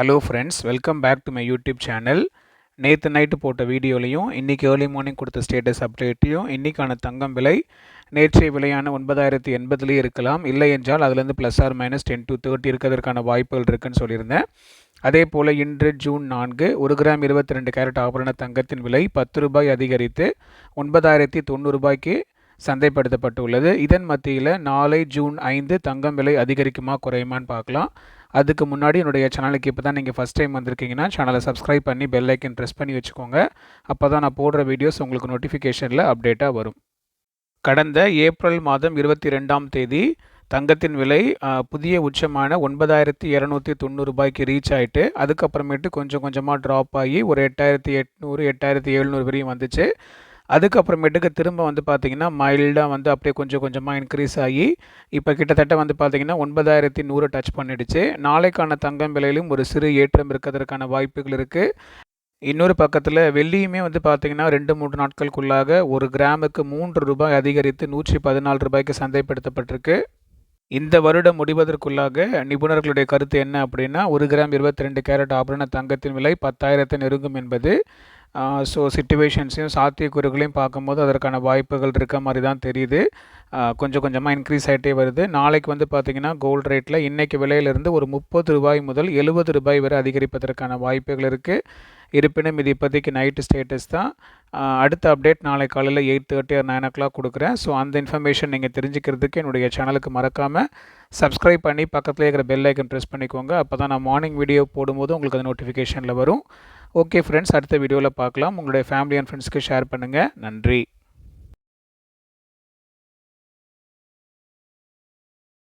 Hello friends welcome back to my YouTube channel நேற்று night போட்ட வீடியோலையும் இன்றைக்கி ஏர்லி மார்னிங் கொடுத்த ஸ்டேட்டஸ் அப்டேட்டையும் இன்றைக்கான தங்கம் விலை நேற்றைய விலையான ஒன்பதாயிரத்தி எண்பதுலேயே இருக்கலாம். இல்லை என்றால் அதுலேருந்து plus or minus ten to thirty இருக்கிறதுக்கான வாய்ப்புகள் இருக்குன்னு சொல்லியிருந்தேன். அதே போல் இன்று ஜூன் நான்கு ஒரு கிராம் இருபத்தி ரெண்டு கேரட் ஆபரண தங்கத்தின் விலை பத்து ரூபாய் அதிகரித்து ஒன்பதாயிரத்தி தொண்ணூறுபாய்க்கு சந்தைப்படுத்தப்பட்டுள்ளது. இதன் மத்தியில் நாளை ஜூன் ஐந்து தங்கம் விலை அதிகரிக்குமா குறையுமான்னு பார்க்கலாம். அதுக்கு முன்னாடி என்னுடைய சேனலுக்கு இப்போ தான் நீங்கள் ஃபஸ்ட் டைம் வந்திருக்கீங்கன்னா சேனலை சப்ஸ்கிரைப் பண்ணி பெல் ஐக்கன் ப்ரெஸ் பண்ணி வச்சுக்கோங்க. அப்போ தான் நான் போடுற வீடியோஸ் உங்களுக்கு நோட்டிஃபிகேஷனில் அப்டேட்டாக வரும். கடந்த ஏப்ரல் மாதம் இருபத்தி ரெண்டாம் தேதி தங்கத்தின் விலை புதிய உச்சமான ஒன்பதாயிரத்தி இரநூத்தி தொண்ணூறு ரூபாய்க்கு ரீச் ஆகிட்டு அதுக்கப்புறமேட்டு கொஞ்சம் கொஞ்சமாக ட்ராப் ஆகி ஒரு எட்டாயிரத்தி எட்நூறு எட்டாயிரத்தி எழுநூறு வரையும் வந்துச்சு. அதுக்கப்புறமேட்டுக்கு திரும்ப வந்து பார்த்திங்கன்னா மைல்டாக வந்து அப்படியே கொஞ்சம் கொஞ்சமாக இன்க்ரீஸ் ஆகி இப்போ கிட்டத்தட்ட வந்து பார்த்திங்கன்னா ஒன்பதாயிரத்தி நூறு டச் பண்ணிடுச்சு. நாளைக்கான தங்கம் விலையிலும் ஒரு சிறு ஏற்றம் இருக்கிறதுக்கான வாய்ப்புகள் இருக்குது இன்னொரு பக்கத்தில் வெள்ளியுமே வந்து பார்த்திங்கன்னா ரெண்டு மூன்று நாட்களுக்குள்ளாக ஒரு கிராமுக்கு மூன்று ரூபாய் அதிகரித்து நூற்றி பதினாலு ரூபாய்க்கு சந்தைப்படுத்தப்பட்டிருக்கு. இந்த வருடம் முடிவதற்குள்ளாக நிபுணர்களுடைய கருத்து என்ன அப்படின்னா ஒரு கிராம் இருபத்தி ரெண்டு கேரட் ஆபரண தங்கத்தின் விலை பத்தாயிரத்தை நெருங்கும் என்பது ஸோ சிட்டுவேஷன்ஸையும் சாத்தியக்கூறுகளையும் பார்க்கும்போது அதற்கான வாய்ப்புகள் இருக்க மாதிரி தான் தெரியுது. கொஞ்சம் கொஞ்சமாக இன்க்ரீஸ் ஆகிட்டே வருது. நாளைக்கு வந்து பார்த்திங்கன்னா கோல்டு ரேட்டில் இன்றைக்கி விலையிலிருந்து ஒரு முப்பது ரூபாய் முதல் எழுபது ரூபாய் வரை அதிகரிப்பதற்கான வாய்ப்புகள் இருக்குது இருப்பினும் இது இப்போதைக்கு நைட்டு ஸ்டேட்டஸ் தான். அடுத்த அப்டேட் நாளை காலையில் eight thirty or nine o'clock கொடுக்குறேன். ஸோ அந்த இன்ஃபர்மேஷன் நீங்கள் தெரிஞ்சுக்கிறதுக்கு என்னுடைய சேனலுக்கு மறக்காமல் சப்ஸ்கிரைப் பண்ணி பக்கத்தில் இருக்கிற பெல் ஐக்கன் ப்ரெஸ் பண்ணிக்கோங்க. அப்போ தான் நான் மார்னிங் வீடியோ போடும்போது உங்களுக்கு அது நோட்டிஃபிகேஷனில் வரும். ஓகே ஃப்ரெண்ட்ஸ் அடுத்த வீடியோவில் பார்க்கலாம். உங்களுடைய ஃபேமிலி அண்ட் ஃப்ரெண்ட்ஸ்க்கு ஷேர் பண்ணுங்கள் நன்றி.